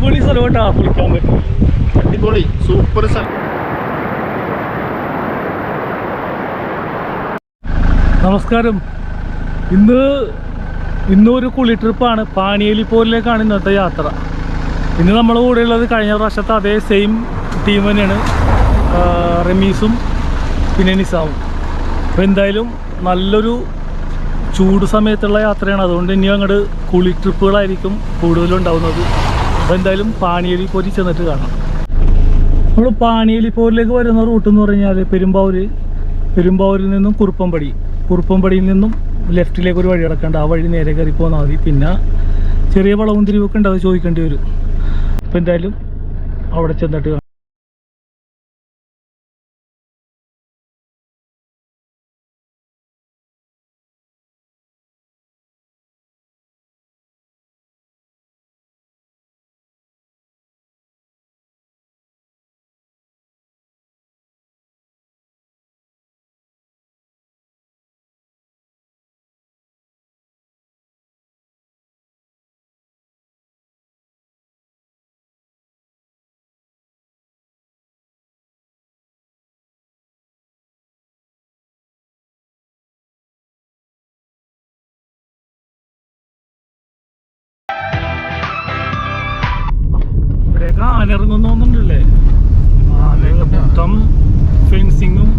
അടിപൊളി സ്ഥലം കേട്ടോ കുളിക്കാൻ പറ്റും. അടിപൊളി സൂപ്പർ സ്ഥലം. നമസ്കാരം. ഇന്ന് ഇന്നൊരു കുളി ട്രിപ്പാണ് പാണിയേലിപ്പോരിലേക്കാണ് ഇന്നത്തെ യാത്ര. ഇന്ന് നമ്മുടെ കൂടെ ഉള്ളത് കഴിഞ്ഞ പ്രാവശ്യത്തെ അതേ സെയിം ടീം തന്നെയാണ്. റമീസും പിന്നെ നിസാമും. അപ്പോൾ എന്തായാലും നല്ലൊരു ചൂട് സമയത്തുള്ള യാത്രയാണ്. അതുകൊണ്ട് ഇനി അങ്ങോട്ട് കുളി ട്രിപ്പുകളായിരിക്കും കൂടുതലും ഉണ്ടാവുന്നത്. അപ്പോൾ എന്തായാലും പാണിയലി പോരി ചെന്നിട്ട് കാണാം നമ്മൾ പാണിയേലിപ്പോരിലേക്ക് വരുന്ന റൂട്ട് എന്ന് പറഞ്ഞാൽ പെരുമ്പാവൂര് പെരുമ്പാവൂരിൽ നിന്നും കുറുപ്പമ്പടി. കുറുപ്പമ്പടിയിൽ നിന്നും ലെഫ്റ്റിലേക്ക് ഒരു വഴി കിടക്കേണ്ട ആ വഴി നേരെ കയറി പോന്നാൽ മതി. പിന്നെ ചെറിയ വളവും തിരിവൊക്കെ ഉണ്ട് അത് ചോദിക്കേണ്ടി വരും. അപ്പൊ എന്തായാലും അവിടെ ചെന്നിട്ട് ആനിറങ്ങുന്ന തോന്നുന്നുണ്ടല്ലേ മൊത്തം ഫെൻസിങ്ങും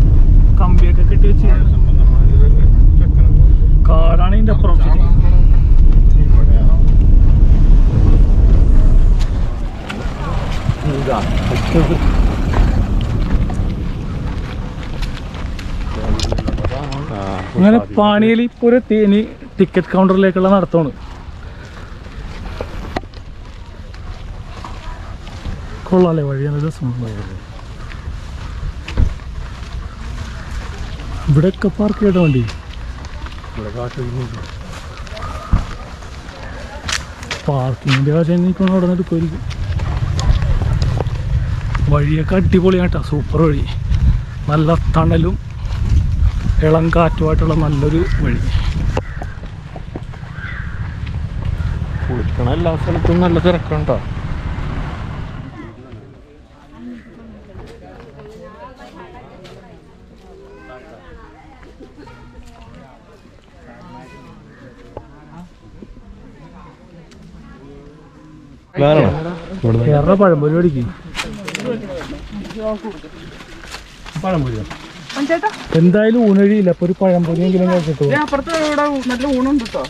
കമ്പിയൊക്കെ കെട്ടി വെച്ച് കാടാണ് ഇതിന്റെ അപ്പുറം അങ്ങനെ പാണിയിൽ ഇപ്പോൾ ഒരു തേനി ടിക്കറ്റ് കൗണ്ടറിലേക്കുള്ള നടത്തമാണ്. കൊള്ളാല്ലേ വഴി? നല്ല രസമുണ്ട് ഇവിടെയൊക്കെ പാർക്ക് ചെയ്ത വണ്ടി. പാർക്കിങ്ങിന്റെ കാര്യം നിൽക്കണം അവിടെ നിന്ന് എടുക്കുമായിരിക്കും വഴിയൊക്കെ അടിപൊളിയാട്ടാ സൂപ്പർ വഴി. നല്ല തണലും ഇളം കാറ്റുമായിട്ടുള്ള നല്ലൊരു വഴി. കുളിക്കണ എല്ലാ സ്ഥലത്തും നല്ല തിരക്കുണ്ടോ കേരള പഴംപൊരി മേടിക്കും. എന്തായാലും ഊണഴിയില്ല. അപ്പൊ ഒരു പഴംപൊരിയെങ്കിലും കഴിച്ചിട്ട് ദേ അപ്പുറത്ത് ഇവിടെ നല്ല ഊണുണ്ട് കേട്ടോ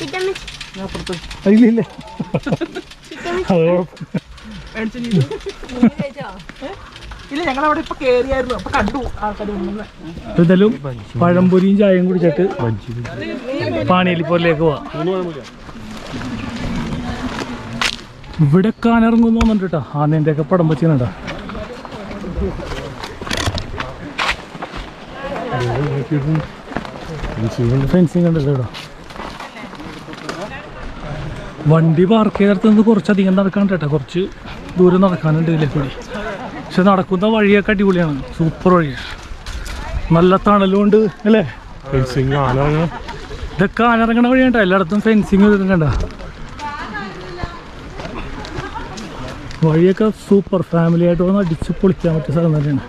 ഇല്ല അത് ഞങ്ങൾ അവിടെ ഇപ്പൊ കേറിയായിരുന്നു. അപ്പൊ കണ്ടു ആൾക്കാർ എന്തായാലും പഴംപൊരിയും ചായയും കുടിച്ചിട്ട് പാണിയലിപ്പോരിലേക്ക് പോവാം. ഇവിടെ കാനിറങ്ങുന്നു തോന്നുന്നുണ്ട് കേട്ടോ നിന്റെ ഒക്കെ പടം വെച്ചിട്ടുണ്ടോ. ഫെൻസിങ് കണ്ടല്ലോ വണ്ടി പാർക്ക് ചെയ്തിടത്തുനിന്ന് കുറച്ചധികം നടക്കാനുണ്ട് കേട്ടോ കുറച്ച് ദൂരം നടക്കാനുണ്ട് ഇതിലേക്ക് കൂടി. പക്ഷെ നടക്കുന്ന വഴിയൊക്കെ അടിപൊളിയാണ്. സൂപ്പർ വഴിയാണ് നല്ല തണലുണ്ട് അല്ലേ? ഇതൊക്കെ ആനിറങ്ങണ വഴിയുണ്ടോ എല്ലായിടത്തും ഫെൻസിങ് ചെയ്തിട്ടുണ്ട വഴിയൊക്കെ സൂപ്പർ ഫാമിലി ആയിട്ട് വന്ന് അടിച്ച് പൊളിക്കാൻ പറ്റിയ സ്ഥലം തന്നെയാണ്.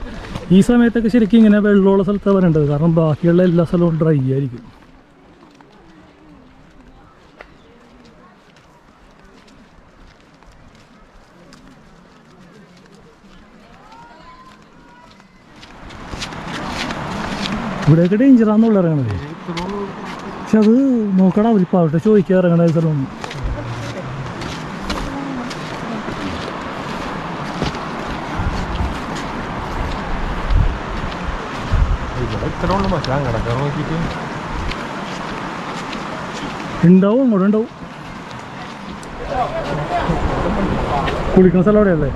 ഈ സമയത്തൊക്കെ ശരിക്കും ഇങ്ങനെ വെള്ളമുള്ള സ്ഥലത്താണ് വരേണ്ടത്. കാരണം ബാക്കിയുള്ള എല്ലാ സ്ഥലവും ഡ്രൈ ആയിരിക്കും. ഇവിടെയൊക്കെ ഡേഞ്ചറാന്നുള്ള ഇറങ്ങണത് പക്ഷെ അത് നോക്കടാ അവരിപ്പോൾ അവിടെ ചോദിക്കാൻ ഇറങ്ങണ സ്ഥലം ഇവിടെ മച്ചാൻ അങ്ങടൊക്കെ നോക്കിയിട്ട്. ഉണ്ടാവും അങ്ങോട്ട് ഉണ്ടാവും. കുളിക്കുന്ന സ്ഥലം അവിടെയല്ലേ?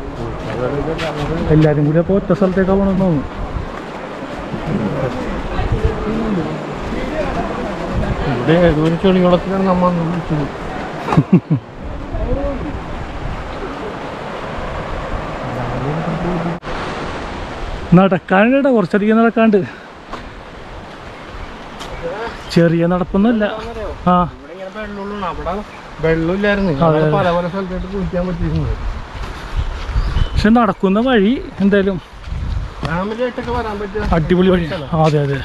എല്ലാരും കൂടി അപ്പോൾ ഒറ്റ സ്ഥലത്തേക്കാ പോകണമെന്ന് തോന്നുന്നു. ഇവിടെ നമ്മൾ അന്ന് വിളിച്ചത് നടക്കാനുണ്ട് കുറച്ചധികം നടക്കാണ്ട് ചെറിയ നടപ്പൊന്നുമില്ല ആ ഇവിടെ ഇങ്ങനെ വെള്ളമുള്ളൂ അവിടെ വെള്ളമില്ലായിരുന്നു അതെ, അതെ. പല പല സ്ഥലത്തായിട്ട് നടപ്പൊന്നുമില്ല. ആ. പക്ഷെ നടക്കുന്ന വഴി എന്തായാലും അടിപൊളി വഴി. അതെ അതെ.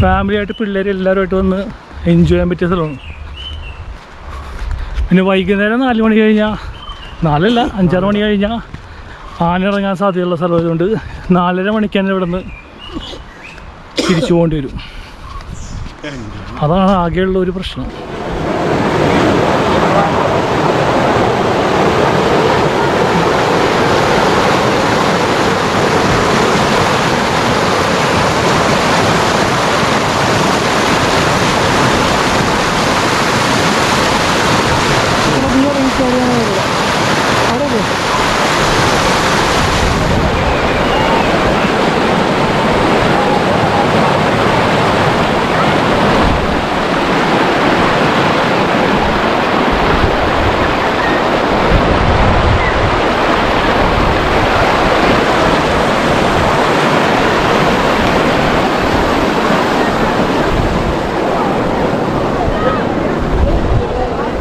ഫാമിലി ആയിട്ട് പിള്ളേർ എല്ലാവരുമായിട്ട് വന്ന് എൻജോയ് ചെയ്യാൻ പറ്റിയ സ്ഥലമാണ്. പിന്നെ വൈകുന്നേരം നാല് മണി കഴിഞ്ഞാൽ നാലല്ല അഞ്ചാറ് മണി കഴിഞ്ഞാൽ ആന ഇറങ്ങാൻ സാധ്യതയുള്ള സ്ഥലമായതുകൊണ്ട് നാലര മണിക്കാണ് ഇവിടെ നിന്ന് തിരിച്ചു പോകേണ്ടി വരും അതാണ് ആകെയുള്ള ഒരു പ്രശ്നം.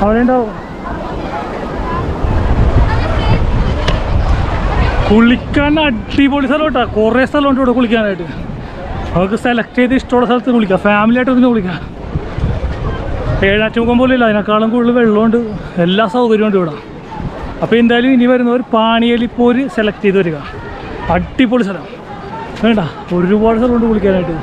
അവിടെ ഉണ്ടാവും കുളിക്കാൻ അടിപൊളി സ്ഥലം കുറെ സ്ഥലമുണ്ട് ഇവിടെ കുളിക്കാനായിട്ട്. നമുക്ക് സെലക്ട് ചെയ്ത് ഇഷ്ടമുള്ള സ്ഥലത്ത് കുളിക്കാം. ഫാമിലി ആയിട്ട് ഒന്ന് കുളിക്കാം. ഏഴാറ്റുമുഖം പോലും ഇല്ല അതിനേക്കാളും കൂടുതൽ വെള്ളമുണ്ട്. എല്ലാ സൗകര്യവും ഉണ്ട് ഇവിടെ. അപ്പോൾ എന്തായാലും ഇനി വരുന്നവർ പാണിയലിപ്പോര് സെലക്ട് ചെയ്ത് വരിക. അടിപൊളി സ്ഥലം. വേണ്ട ഒരുപാട് സ്ഥലമുണ്ട് കുളിക്കാനായിട്ട്.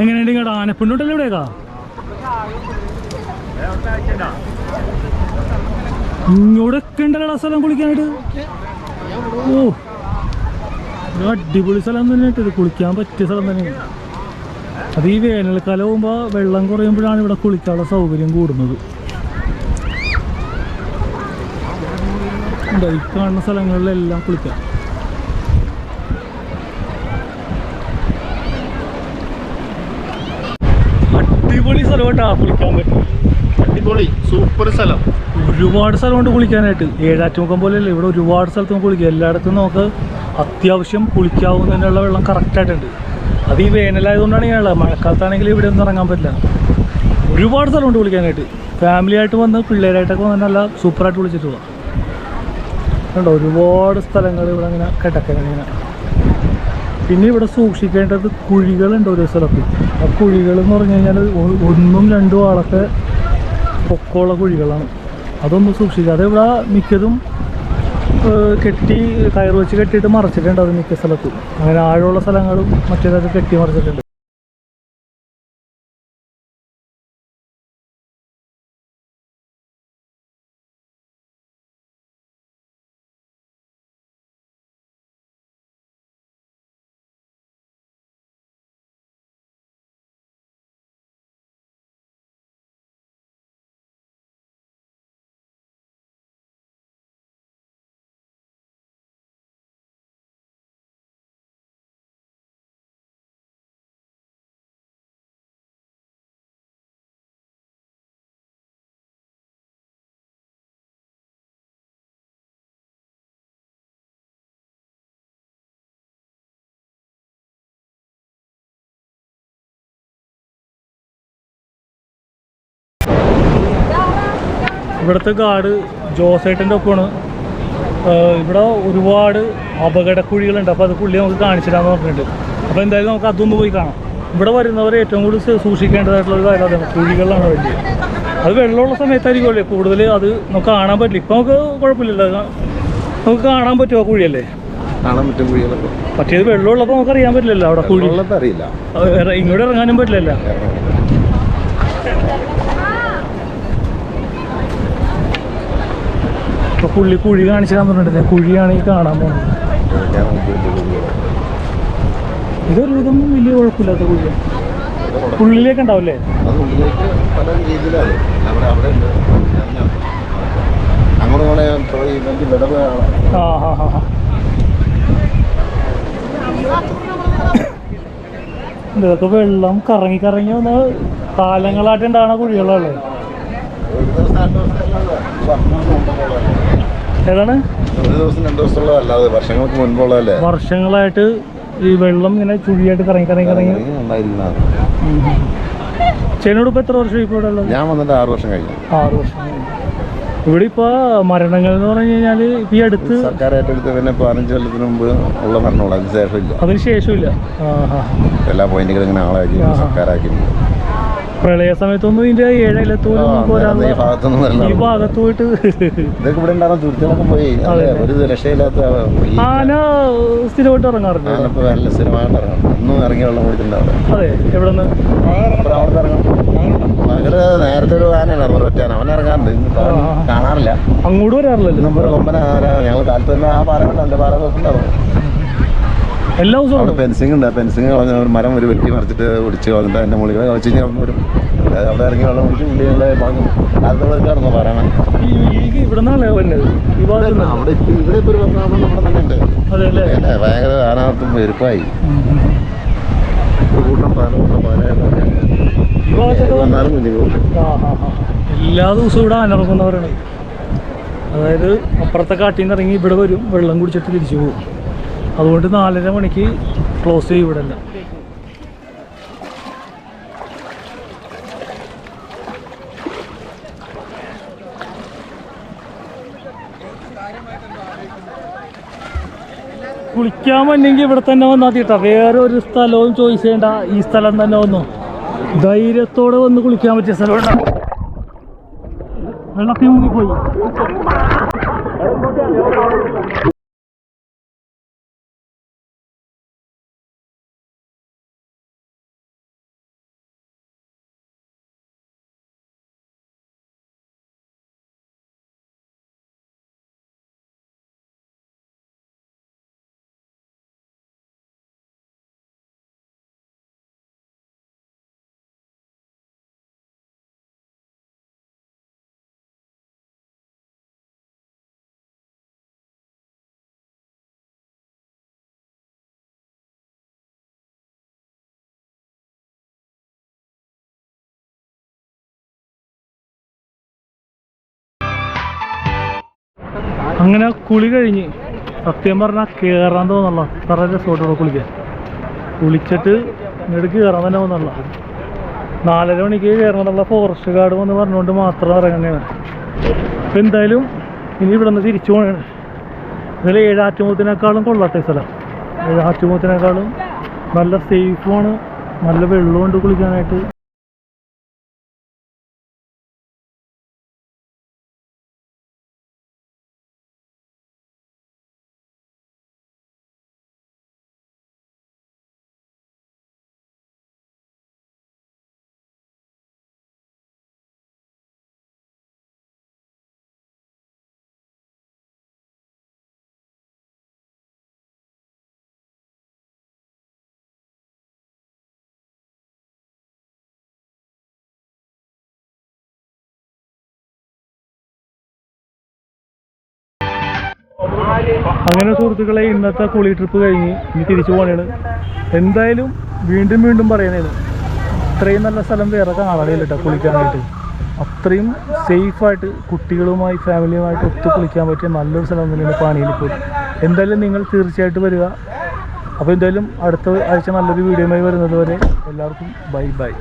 എങ്ങനെയുണ്ട് ഇങ്ങോട്ട് ആനപ്പിണ്ടോട്ടല്ലേ ഇവിടേക്കാ ഇങ്ങോട്ടൊക്കെ ഉണ്ടല്ലോ സ്ഥലം കുളിക്കാനായിട്ട്? ഓ അടിപൊളി സ്ഥലം തന്നെയായിട്ട് ഇത് കുളിക്കാൻ പറ്റിയ സ്ഥലം തന്നെയാണ് അത് ഈ വേനൽക്കാലം ആകുമ്പോൾ വെള്ളം കുറയുമ്പോഴാണ് ഇവിടെ കുളിക്കാനുള്ള സൗകര്യം കൂടുന്നത്. ഈ കാണുന്ന സ്ഥലങ്ങളിലെല്ലാം കുളിക്കാം. അടിപൊളി സ്ഥലം കേട്ടോ കുളിക്കാൻ പറ്റും അടിപൊളി സൂപ്പർ സ്ഥലം. ഒരുപാട് സ്ഥലമുണ്ട് കുളിക്കാനായിട്ട്. ഏഴാറ്റുമുഖം പോലെയല്ല ഇവിടെ ഒരുപാട് സ്ഥലത്ത് നമുക്ക് കുളിക്കാം. എല്ലായിടത്തും നമുക്ക് അത്യാവശ്യം കുളിക്കാവുന്നതിനുള്ള വെള്ളം കറക്റ്റായിട്ടുണ്ട് അത് ഈ വേനലായതുകൊണ്ടാണ് ഇങ്ങനെയുള്ളത് മഴക്കാലത്താണെങ്കിൽ ഇവിടെ ഒന്നും ഇറങ്ങാൻ പറ്റില്ല. ഒരുപാട് സ്ഥലമുണ്ട് കുളിക്കാനായിട്ട്. ഫാമിലി ആയിട്ട് വന്ന് പിള്ളേരായിട്ടൊക്കെ വന്ന് നല്ല സൂപ്പറായിട്ട് കുളിച്ചിട്ട് പോവാം കണ്ടോ ഒരുപാട് സ്ഥലങ്ങൾ ഇവിടെ ഇങ്ങനെ കിടക്കണം ഇങ്ങനെ. പിന്നെ ഇവിടെ സൂക്ഷിക്കേണ്ടത് കുഴികളുണ്ട് ഓരോ സ്ഥലത്ത്. ആ കുഴികൾ എന്ന് പറഞ്ഞു കഴിഞ്ഞാൽ ഒന്നും രണ്ടും ആളൊക്കെ പൊക്കമുള്ള കുഴികളാണ്. അതൊന്നും സൂക്ഷിക്കുക ഇവിടെ മിക്കതും കെട്ടി കയറ് വെച്ച് കെട്ടിയിട്ട് മറച്ചിട്ടുണ്ട് അത് മിക്ക സ്ഥലത്തും. അങ്ങനെ ആഴമുള്ള സ്ഥലങ്ങളും മറ്റേതൊക്കെ കെട്ടി മറച്ചിട്ടുണ്ട്. ഇവിടുത്തെ ഗാർഡ് ജോസേട്ടന്റെ ഒപ്പമാണ്. ഇവിടെ ഒരുപാട് അപകടക്കുഴികളുണ്ട്. അപ്പോൾ അത് പുള്ളി നമുക്ക് കാണിച്ചിടാന്ന് പറഞ്ഞിട്ടുണ്ട്. അപ്പോൾ എന്തായാലും നമുക്ക് അതൊന്ന് പോയി കാണാം. ഇവിടെ വരുന്നവർ ഏറ്റവും കൂടുതൽ സൂക്ഷിക്കേണ്ടതായിട്ടുള്ള ഒരു കാര്യം അതാണ്. കുഴികളാണ് വലിയ. അത് വെള്ളമുള്ള സമയത്തായിരിക്കുമല്ലേ? കൂടുതൽ അത് നമുക്ക് കാണാൻ പറ്റില്ല. ഇപ്പം നമുക്ക് കുഴപ്പമില്ലല്ലോ. നമുക്ക് കാണാൻ പറ്റുമോ കുഴിയല്ലേ? കാണാൻ പറ്റും കുഴികളൊക്കെ. മറ്റേത് വെള്ളമുള്ളപ്പോൾ നമുക്ക് അറിയാൻ പറ്റില്ലല്ലോ അവിടെ കുഴി. അറിയില്ല. ഇങ്ങോട്ട് ഇറങ്ങാനും പറ്റില്ലല്ലോ. പുള്ളി കുഴി കാണിച്ചു തരാൻ പറഞ്ഞിട്ടില്ല കുഴിയാണ് ഈ കാണാൻ പോകുന്നത്. ഇതൊരു വിധം വലിയ കുഴപ്പമില്ലാത്ത കുഴിയാണ് ഉള്ളിലേക്ക് ഉണ്ടാവില്ലേ? ആ ഹാ ഹാ ഹാ ഇതൊക്കെ വെള്ളം കറങ്ങി കറങ്ങി വന്ന കാലങ്ങളായിട്ട് ഉണ്ടാകുന്ന കുഴികളല്ലേ? ഏതാണ്? വർഷങ്ങളായിട്ട് ഈ വെള്ളം ഇങ്ങനെ ചുഴിയായിട്ട് കറങ്ങി കറങ്ങി കറങ്ങി. ചേനോട് എത്ര വർഷം ഇപ്പോൾ ഞാൻ വന്നിട്ട് ആറ് വർഷം കഴിഞ്ഞു. ആറ് വർഷം ഇവിടെ ഇപ്പൊ മരണങ്ങൾ എന്ന് പറഞ്ഞു കഴിഞ്ഞാൽ ഈ അടുത്ത് സർക്കാർ ഏറ്റെടുത്ത് പിന്നെ പതിനഞ്ച് കൊല്ലത്തിന് മുമ്പ് ഉള്ള മരണമുള്ളൂ. അതിന് ശേഷമില്ല. അതിന് ശേഷം ഇല്ല എല്ലാ പോയിന്റുകളും ഇങ്ങനെ ആളാക്കി ആ. പ്രളയ സമയത്തൊന്നും ഇതിന്റെ അന്നേരം ഈ ഭാഗത്തോട്ട് ഭാഗത്ത് പോയിട്ട് ഇതൊക്കെ ഇവിടെ ഉണ്ടാകുന്ന തുരുത്തുകളൊക്കെ പോയി. ഒരു രക്ഷയില്ലാത്ത ആന സ്ഥിരമായിട്ട് ഇറങ്ങാറുണ്ട്. നല്ല സ്ഥിരമായിട്ട് ഇറങ്ങണം ഒന്നും ഇറങ്ങി വെള്ളം കുടിച്ചിട്ടുണ്ടാവും അതെ എവിടെ നിന്ന് നേരത്തെ ഒരു ആനയാണ് ഇറങ്ങുന്നത് ഒറ്റ അവൻ ഇറങ്ങാറുണ്ട്. കാണാറില്ല. അങ്ങോട്ട് വരാറില്ല നമ്മുടെ കൊമ്പന ഞങ്ങൾ കാലത്ത് തന്നെ ആ പാറ കണ്ട്. എന്റെ പാറ ഉണ്ടാവും എല്ലാ ദിവസവും ഫെൻസിങ് ഉണ്ട്. ഫെൻസിങ് കളഞ്ഞ മരം ഒരു വെട്ടി മറിച്ചിട്ട് ഒടിച്ച് കളഞ്ഞിട്ട് അതിന്റെ മുകളിൽ കളിച്ച് കഴിഞ്ഞാൽ അവിടെ വരും അവിടെ ഇറങ്ങി വെള്ളം കുടിച്ച് ഉള്ളിലുള്ള ഭാഗം കാലത്തുള്ളവർക്ക് കിടന്നു പറയണേ. ഈ ഈ ഇവിടെ വരുന്നത് ഈ ഭാഗത്ത് അവിടെ ഇപ്പം ഇവിടെ ഇപ്പോൾ ഒരു പത്രാമണം നമ്മുടെ തന്നെ ഉണ്ട് അതെ അല്ലേ? പിന്നെ ഭയങ്കര ആനാർത്ഥം വെരുപ്പായി. ഒരു കൂട്ടം കൂട്ടം വന്നാലും. എല്ലാ ദിവസവും ഇവിടെ അനർക്കുന്നവരാണ് അതായത് അപ്പുറത്തെ കാട്ടിൽ നിന്ന് ഇറങ്ങി ഇവിടെ വരും. വെള്ളം കുടിച്ചിട്ട് തിരിച്ചു പോകും. അതുകൊണ്ട് നാലര മണിക്ക് ക്ലോസ് ചെയ്യും ഇവിടെ കുളിക്കാൻ വന്നെങ്കിൽ ഇവിടെ തന്നെ വന്നാൽ തീട്ടാ വേറെ ഒരു സ്ഥലവും ചോയ്സ് ചെയ്യണ്ട. ഈ സ്ഥലം തന്നെ വന്നു. ധൈര്യത്തോടെ വന്ന് കുളിക്കാൻ പറ്റിയ സ്ഥലമുണ്ട് വെള്ളത്തിൽ മുങ്ങിപ്പോയി അങ്ങനെ കുളി കഴിഞ്ഞ് സത്യം പറഞ്ഞാൽ കയറാൻ തോന്നുള്ള അത്ര രസമായിട്ടുള്ള കുളിക്കാൻ. കുളിച്ചിട്ട് ഇങ്ങോട്ട് കയറാൻ തന്നെ വന്നുള്ള നാലര മണിക്ക് കയറണമെന്നുള്ള ഫോറസ്റ്റ് ഗാർഡ് വന്ന് പറഞ്ഞുകൊണ്ട് മാത്രം ഇറങ്ങുന്നതാണ്. അപ്പം എന്തായാലും ഇനി ഇവിടെ നിന്ന് തിരിച്ചു പോകണേ ഇതിൽ ഏഴാറ്റുമുഖത്തിനേക്കാളും കൊള്ളട്ടെ സ്ഥലം. ഏഴാറ്റുമുഖത്തിനേക്കാളും നല്ല സേഫുമാണ് നല്ല വെള്ളമുണ്ട് കുളിക്കാനായിട്ട്. അങ്ങനെ സുഹൃത്തുക്കളെ ഇന്നത്തെ കുളി ട്രിപ്പ് കഴിഞ്ഞ് ഇനി തിരിച്ചു പോകണേണ് എന്തായാലും വീണ്ടും വീണ്ടും പറയണേണ് ഇത്രയും നല്ല സ്ഥലം വേറെ കാണാനില്ല കേട്ടോ കുളിക്കാനായിട്ട്. അത്രയും സേഫായിട്ട് കുട്ടികളുമായി ഫാമിലിയുമായിട്ട് ഒത്തു കുളിക്കാൻ പറ്റിയ നല്ലൊരു സ്ഥലം തന്നെയാണ് പാണിയിലിപ്പോൾ എന്തായാലും നിങ്ങൾ തീർച്ചയായിട്ടും വരിക. അപ്പോൾ എന്തായാലും അടുത്ത ആഴ്ച നല്ലൊരു വീഡിയോയുമായി വരുന്നത് വരെ എല്ലാവർക്കും ബൈ ബൈ